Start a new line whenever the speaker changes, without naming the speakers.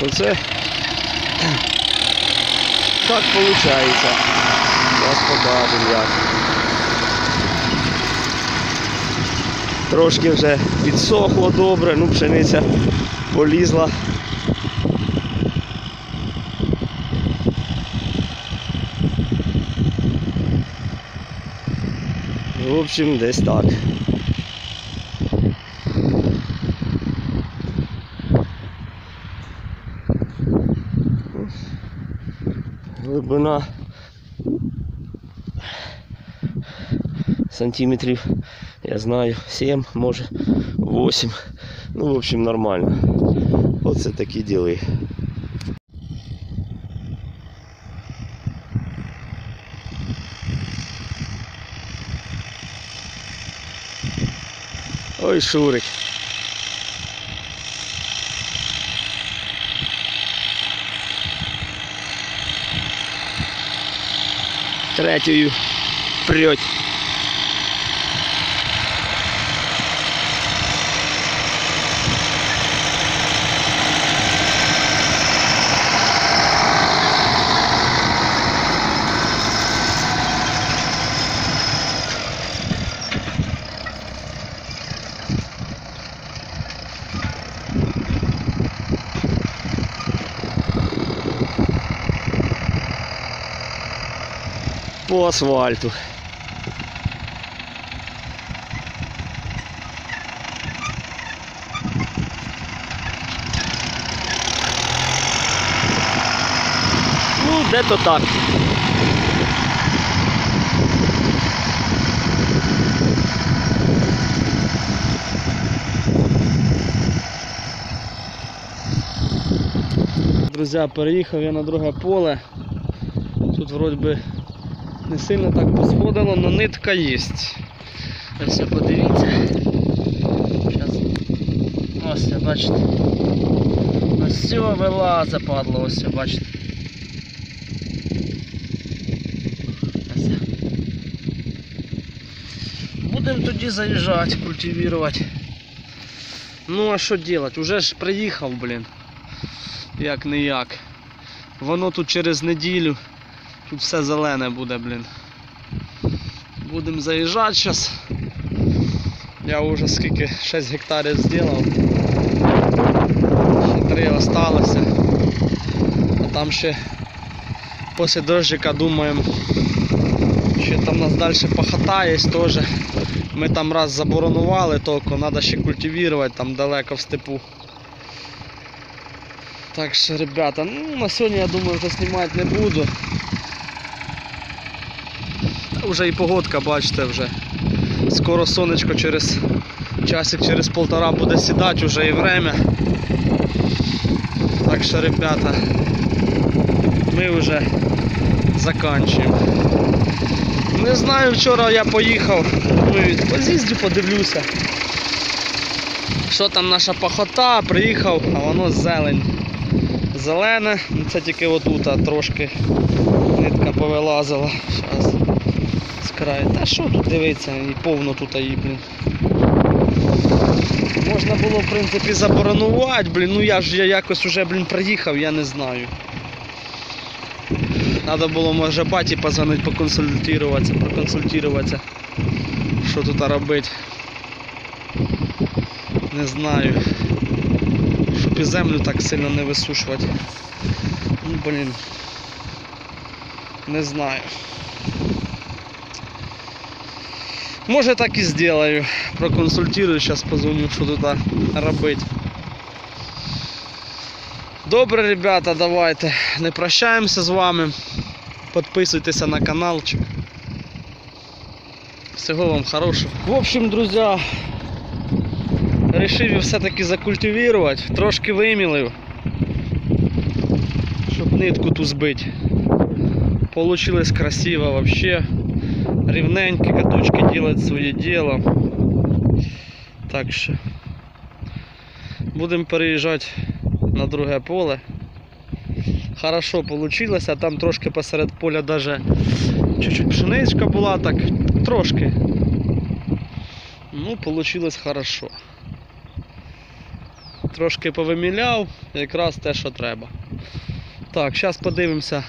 Оце так виходить. Зараз покажемо як. Трошки вже підсохло добре, ну пшениця полізла. В общем, десь так. Глибина сантиметрів, я знаю, 7, може 8. Ну, в общем, нормально. Оце такі діли. Ой, Шурик. Третьою прьоть. По асфальту. Ну, де-то так. Друзі, переїхав я на друге поле. Тут вроді би не сильно так посходило, але нитка є. Ось подивіться. Зараз. Ось, бачите. Все вилазить, падло, ось, бачите. Ось. Будемо тоді заїжджати, культивувати. Ну а що робити? Уже ж приїхав, блін. Як не як. Воно тут через неділю. Тут все зелене буде, блін. Будемо заїжджати зараз. Я вже скільки 6 гектарів зробив. Ще 3 залишилося. А там ще після дощика думаємо, що там нас далі пахота є теж. Ми там раз заборонували тільки, треба ще культивувати там далеко в степу. Так що, ребята, ну на сьогодні я думаю вже знімати не буду. Вже і погодка, бачите, вже. Скоро сонечко через часик через полтора буде сідати вже і время. Так що, ребята, ми вже заканчуємо. Не знаю, вчора я поїхав, думаю, поз'їздю, подивлюся. Що там наша пахота, приїхав, а воно зелень. Зелене, ну, це тільки отут трошки нитка повилазила. Зараз з краю. Та що тут дивиться, і повно тут її, блін. Можна було, в принципі, заборонувати, блін, ну я ж я якось уже, блін, приїхав, я не знаю. Треба було, може, баті позвонити, поконсультуватися, проконсультуватися, що тут робити. Не знаю. Щоб і землю так сильно не висушувати. Ну, блін. Не знаю. Може так і зроблю. Проконсультирую, зараз позвоню, що тут робити. Добре, ребята, давайте. Не прощаємося з вами. Підписуйтеся на каналчик. Всього вам хорошого. В общем, друзі, Рішив її все-таки закультивувати, трошки вимілив, щоб нитку ту збити. Получилось красиво вообще. Рівненькі каточки делать своє діло. Так що будемо переїжджати на друге поле. Хорошо получилось, там трошки посеред поля даже чуть-чуть пшеничка була, так трошки. Ну, получилось хорошо. Трошки повиміляв, якраз те, що треба. Так, зараз подивимося,